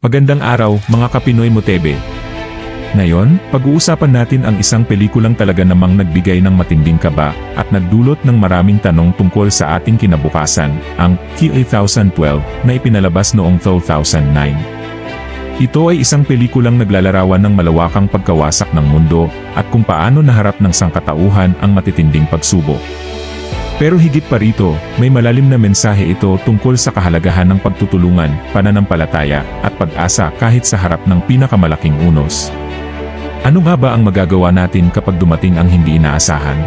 Magandang araw, mga Kapinoy Mutebe. Ngayon, pag-uusapan natin ang isang pelikulang talaga namang nagbigay ng matinding kaba at nagdulot ng maraming tanong tungkol sa ating kinabukasan, ang K-8012 na ipinalabas noong 2009. Ito ay isang pelikulang naglalarawan ng malawakang pagkawasak ng mundo at kung paano naharap ng sangkatauhan ang matitinding pagsubok. Pero higit pa rito, may malalim na mensahe ito tungkol sa kahalagahan ng pagtutulungan, pananampalataya, at pag-asa kahit sa harap ng pinakamalaking unos. Ano nga ba ang magagawa natin kapag dumating ang hindi inaasahan?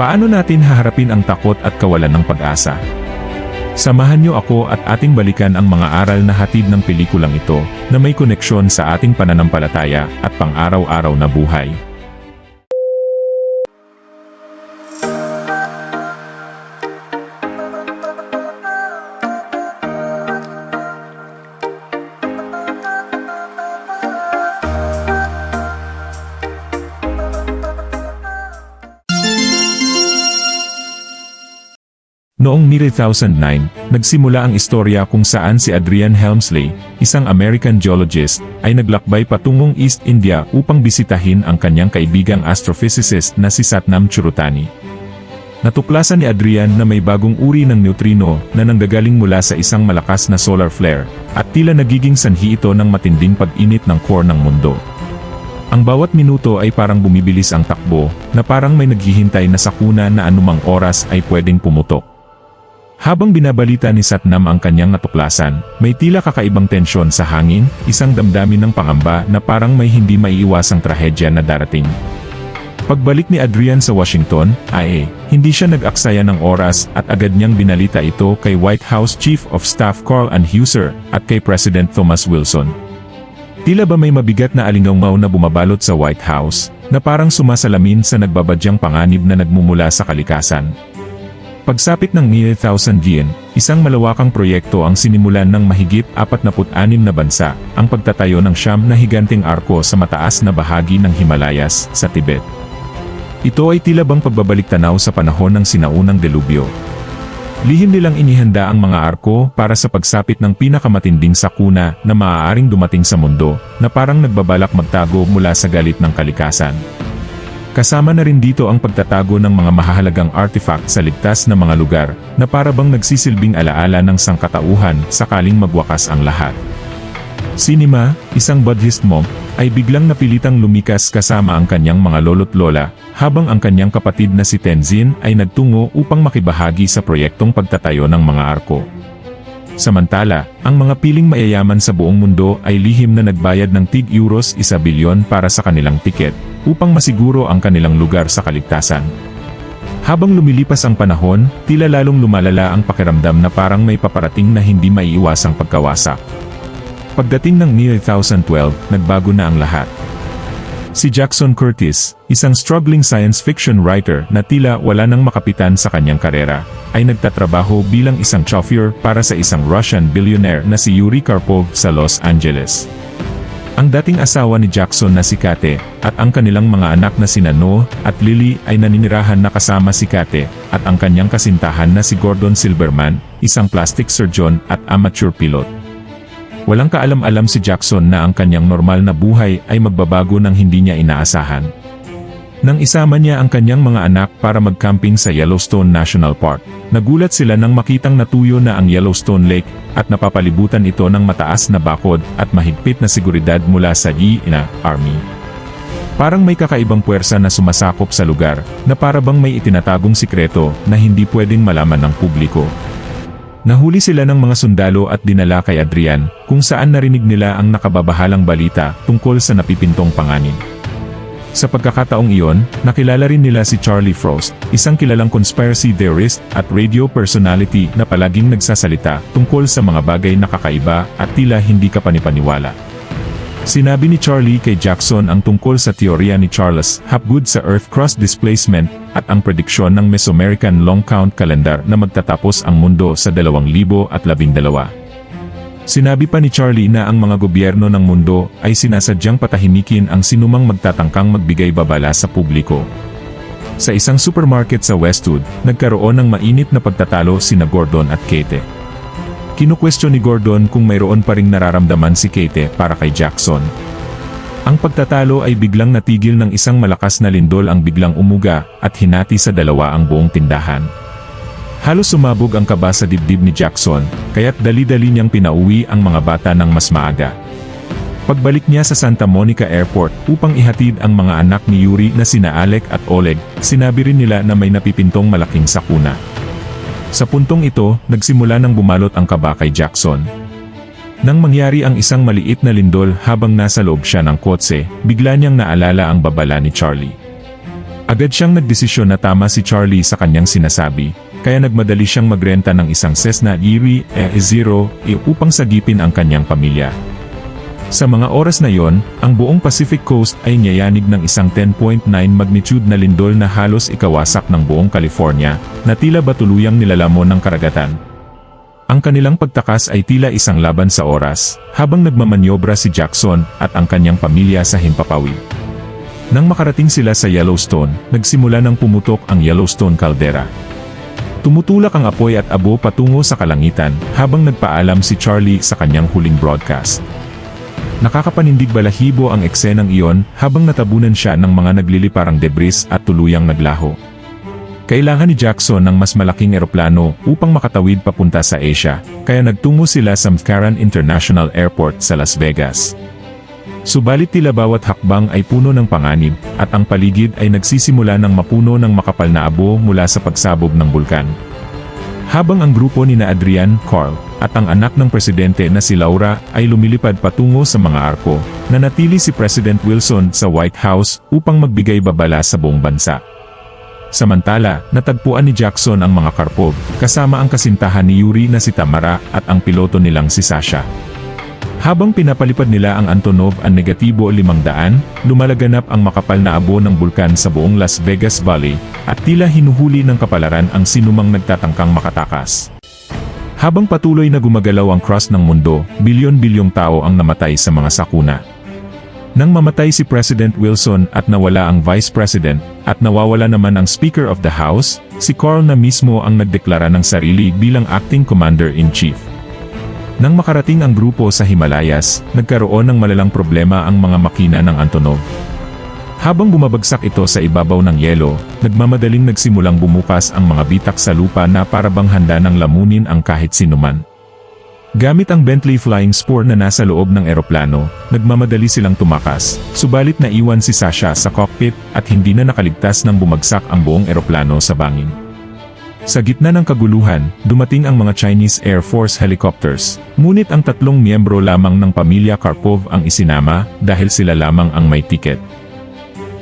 Paano natin haharapin ang takot at kawalan ng pag-asa? Samahan niyo ako at ating balikan ang mga aral na hatid ng pelikulang ito na may koneksyon sa ating pananampalataya at pang-araw-araw na buhay. Noong 2009, nagsimula ang istorya kung saan si Adrian Helmsley, isang American geologist, ay naglakbay patungong East India upang bisitahin ang kanyang kaibigang astrophysicist na si Satnam Churutani. Natuklasan ni Adrian na may bagong uri ng neutrino na nanggagaling mula sa isang malakas na solar flare, at tila nagiging sanhi ito ng matinding pag-init ng core ng mundo. Ang bawat minuto ay parang bumibilis ang takbo, na parang may naghihintay na sakuna na anumang oras ay pwedeng pumutok. Habang binabalita ni Satnam ang kanyang natuklasan, may tila kakaibang tensyon sa hangin, isang damdamin ng pangamba na parang may hindi maiiwasang trahedya na darating. Pagbalik ni Adrian sa Washington, ay hindi siya nag-aksaya ng oras at agad niyang binalita ito kay White House Chief of Staff Carl Anheuser at kay President Thomas Wilson. Tila ba may mabigat na alingaw na bumabalot sa White House, na parang sumasalamin sa nagbabadyang panganib na nagmumula sa kalikasan. Pagsapit ng 1,000 yen, isang malawakang proyekto ang sinimulan ng mahigit 46 na bansa, ang pagtatayo ng siyam na higanting arko sa mataas na bahagi ng Himalayas, sa Tibet. Ito ay tila bang pagbabalik tanaw sa panahon ng sinaunang delubyo. Lihim nilang inihanda ang mga arko para sa pagsapit ng pinakamatinding sakuna na maaaring dumating sa mundo, na parang nagbabalak magtago mula sa galit ng kalikasan. Kasama na rin dito ang pagtatago ng mga mahahalagang artifact sa ligtas na mga lugar, na para bang nagsisilbing alaala ng sangkatauhan sakaling magwakas ang lahat. Sinima, isang Buddhist monk, ay biglang napilitang lumikas kasama ang kanyang mga lolo't lola, habang ang kanyang kapatid na si Tenzin ay nagtungo upang makibahagi sa proyektong pagtatayo ng mga arko. Samantala, ang mga piling mayayaman sa buong mundo ay lihim na nagbayad ng tig euros isa bilyon para sa kanilang tiket, upang masiguro ang kanilang lugar sa kaligtasan. Habang lumilipas ang panahon, tila lalong lumalala ang pakiramdam na parang may paparating na hindi maiiwasang pagkawasak. Pagdating ng 2012, nagbago na ang lahat. Si Jackson Curtis, isang struggling science fiction writer na tila wala nang makapitan sa kanyang karera, ay nagtatrabaho bilang isang chauffeur para sa isang Russian billionaire na si Yuri Karpov sa Los Angeles. Ang dating asawa ni Jackson na si Kate, at ang kanilang mga anak na sina Noah at Lily ay naninirahan na kasama si Kate, at ang kanyang kasintahan na si Gordon Silverman, isang plastic surgeon at amateur pilot. Walang kaalam-alam si Jackson na ang kanyang normal na buhay ay magbabago ng hindi niya inaasahan. Nang isama niya ang kanyang mga anak para mag-camping sa Yellowstone National Park, nagulat sila nang makitang natuyo na ang Yellowstone Lake at napapalibutan ito ng mataas na bakod at mahigpit na seguridad mula sa YINA Army. Parang may kakaibang puwersa na sumasakop sa lugar, na para bang may itinatagong sikreto na hindi pwedeng malaman ng publiko. Nahuli sila ng mga sundalo at dinala kay Adrian, kung saan narinig nila ang nakababahalang balita tungkol sa napipintong panganib. Sa pagkakataong iyon, nakilala rin nila si Charlie Frost, isang kilalang conspiracy theorist at radio personality na palaging nagsasalita tungkol sa mga bagay na kakaiba at tila hindi ka panipaniwala. Sinabi ni Charlie kay Jackson ang tungkol sa teorya ni Charles Hapgood sa Earth crust displacement at ang prediksyon ng Mesoamerican long count calendar na magtatapos ang mundo sa 2012. Sinabi pa ni Charlie na ang mga gobyerno ng mundo ay sinasadyang patahimikin ang sinumang magtatangkang magbigay babala sa publiko. Sa isang supermarket sa Westwood, nagkaroon ng mainit na pagtatalo sina Gordon at Kate. Kinukwestiyon ni Gordon kung mayroon pa ring nararamdaman si Kate para kay Jackson. Ang pagtatalo ay biglang natigil ng isang malakas na lindol ang biglang umuga at hinati sa dalawa ang buong tindahan. Halos sumabog ang kaba sa dibdib ni Jackson, kaya't dali-dali niyang pinauwi ang mga bata ng mas maaga. Pagbalik niya sa Santa Monica Airport upang ihatid ang mga anak ni Yuri na sina Alec at Oleg, sinabi rin nila na may napipintong malaking sakuna. Sa puntong ito, nagsimula ng bumalot ang kaba kay Jackson. Nang mangyari ang isang maliit na lindol habang nasa loob siya ng kotse, bigla niyang naalala ang babala ni Charlie. Agad siyang nagdesisyon na tama si Charlie sa kanyang sinasabi, kaya nagmadali siyang magrenta ng isang Cessna Erie E0 upang sagipin ang kanyang pamilya. Sa mga oras na yon, ang buong Pacific Coast ay niyayanig ng isang 10.9 magnitude na lindol na halos ikawasak ng buong California, na tila ba tuluyang nilalamon ng karagatan. Ang kanilang pagtakas ay tila isang laban sa oras, habang nagmamanyobra si Jackson at ang kanyang pamilya sa himpapawid. Nang makarating sila sa Yellowstone, nagsimula ng pumutok ang Yellowstone Caldera. Tumutulak ang apoy at abo patungo sa kalangitan habang nagpaalam si Charlie sa kanyang huling broadcast. Nakakapanindig balahibo ang eksenang iyon habang natabunan siya ng mga nagliliparang debris at tuluyang naglaho. Kailangan ni Jackson ng mas malaking eroplano upang makatawid papunta sa Asia, kaya nagtungo sila sa McCarran International Airport sa Las Vegas. Subalit tila bawat hakbang ay puno ng panganib, at ang paligid ay nagsisimula ng mapuno ng makapal na abo mula sa pagsabog ng bulkan. Habang ang grupo ni na Adrian, Carl, at ang anak ng presidente na si Laura ay lumilipad patungo sa mga arko, nanatili si President Wilson sa White House upang magbigay babala sa buong bansa. Samantala, natagpuan ni Jackson ang mga karpog, kasama ang kasintahan ni Yuri na si Tamara at ang piloto nilang si Sasha. Habang pinapalipad nila ang Antonov ang negatibo 500, lumalaganap ang makapal na abo ng bulkan sa buong Las Vegas Valley, at tila hinuhuli ng kapalaran ang sinumang nagtatangkang makatakas. Habang patuloy na gumagalaw ang cross ng mundo, bilyon-bilyong tao ang namatay sa mga sakuna. Nang mamatay si President Wilson at nawala ang Vice President, at nawawala naman ang Speaker of the House, si Carl na mismo ang nagdeklara ng sarili bilang Acting Commander-in-Chief. Nang makarating ang grupo sa Himalayas, nagkaroon ng malalang problema ang mga makina ng Antonov. Habang bumabagsak ito sa ibabaw ng yelo, nagmamadaling nagsimulang bumukas ang mga bitak sa lupa na parabang handa ng lamunin ang kahit sinuman. Gamit ang Bentley Flying Spur na nasa loob ng eroplano, nagmamadali silang tumakas, subalit naiwan si Sasha sa cockpit at hindi na nakaligtas nang bumagsak ang buong eroplano sa bangin. Sa gitna ng kaguluhan, dumating ang mga Chinese Air Force helicopters, ngunit ang tatlong miyembro lamang ng pamilya Karpov ang isinama dahil sila lamang ang may tiket.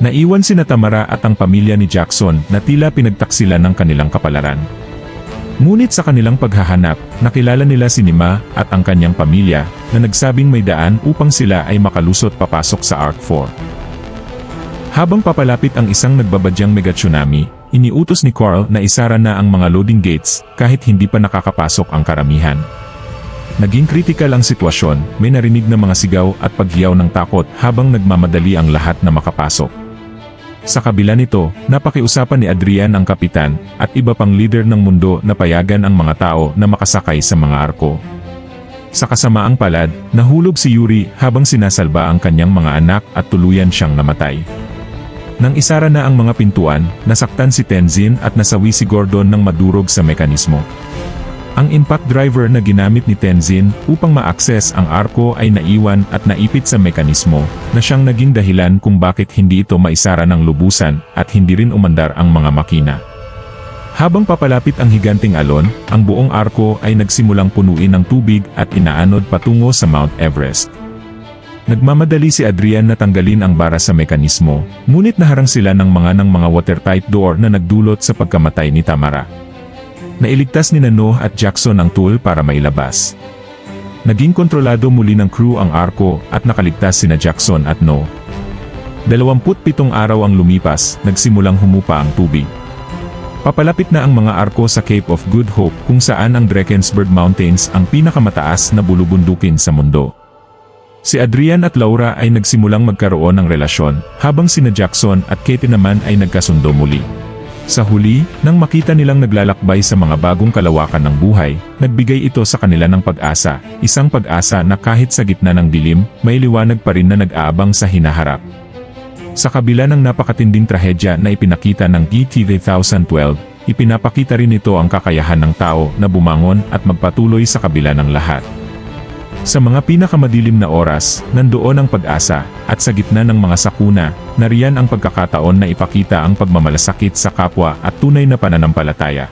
Naiwan si Tamara at ang pamilya ni Jackson na tila pinagtaksilan ng kanilang kapalaran. Ngunit sa kanilang paghahanap, nakilala nila si Nima at ang kanyang pamilya na nagsabing may daan upang sila ay makalusot papasok sa Arc 4. Habang papalapit ang isang nagbabadyang mega tsunami, iniutos ni Carl na isara na ang mga loading gates kahit hindi pa nakakapasok ang karamihan. Naging kritikal ang sitwasyon, may narinig na mga sigaw at paghiyaw ng takot habang nagmamadali ang lahat na makapasok. Sa kabila nito, napakiusapan ni Adrian ang kapitan at iba pang leader ng mundo na payagan ang mga tao na makasakay sa mga arko. Sa kasamaang palad, nahulog si Yuri habang sinasalba ang kanyang mga anak at tuluyan siyang namatay. Nang isara na ang mga pintuan, nasaktan si Tenzin at nasawi si Gordon ng madurog sa mekanismo. Ang impact driver na ginamit ni Tenzin upang ma-access ang arko ay naiwan at naipit sa mekanismo, na siyang naging dahilan kung bakit hindi ito maisara ng lubusan at hindi rin umandar ang mga makina. Habang papalapit ang higanting alon, ang buong arko ay nagsimulang punuin ng tubig at inaanod patungo sa Mount Everest. Nagmamadali si Adrian na tanggalin ang bara sa mekanismo, ngunit naharang sila ng mga ng mga watertight door na nagdulot sa pagkamatay ni Tamara. Nailigtas ni Nano at Jackson ang tool para mailabas. Naging kontrolado muli ng crew ang arko at nakaligtas sina Jackson at No. 27 araw ang lumipas, nagsimulang humupa ang tubig. Papalapit na ang mga arko sa Cape of Good Hope kung saan ang Drakensberg Mountains ang pinakamataas na bulubundukin sa mundo. Si Adrian at Laura ay nagsimulang magkaroon ng relasyon, habang sina Jackson at Katie naman ay nagkasundo muli. Sa huli, nang makita nilang naglalakbay sa mga bagong kalawakan ng buhay, nagbigay ito sa kanila ng pag-asa, isang pag-asa na kahit sa gitna ng dilim, may liwanag pa rin na nag-aabang sa hinaharap. Sa kabila ng napakatinding trahedya na ipinakita ng DTV 1012, ipinapakita rin ito ang kakayahan ng tao na bumangon at magpatuloy sa kabila ng lahat. Sa mga pinakamadilim na oras, nandoon ang pag-asa, at sa gitna ng mga sakuna, nariyan ang pagkakataon na ipakita ang pagmamalasakit sa kapwa at tunay na pananampalataya.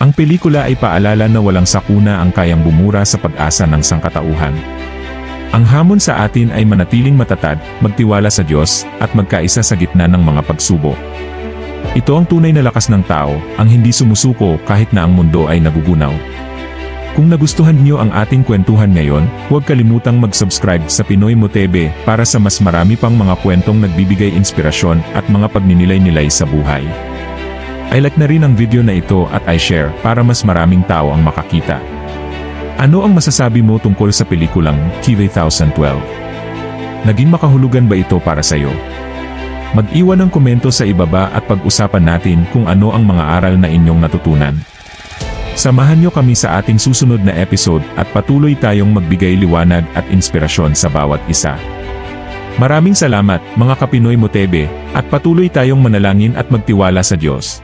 Ang pelikula ay paalala na walang sakuna ang kayang bumura sa pag-asa ng sangkatauhan. Ang hamon sa atin ay manatiling matatag, magtiwala sa Diyos, at magkaisa sa gitna ng mga pagsubok. Ito ang tunay na lakas ng tao, ang hindi sumusuko kahit na ang mundo ay nagugunaw. Kung nagustuhan niyo ang ating kwentuhan ngayon, huwag kalimutang mag-subscribe sa Pinoy Motebe para sa mas marami pang mga kwentong nagbibigay inspirasyon at mga pagninilay-nilay sa buhay. I-like na rin ang video na ito at i-share para mas maraming tao ang makakita. Ano ang masasabi mo tungkol sa pelikulang TV 1012? Naging makahulugan ba ito para sa iyo? Mag-iwan ng komento sa ibaba at pag-usapan natin kung ano ang mga aral na inyong natutunan. Samahan niyo kami sa ating susunod na episode at patuloy tayong magbigay liwanag at inspirasyon sa bawat isa. Maraming salamat mga Kapinoy Motebe at patuloy tayong manalangin at magtiwala sa Diyos.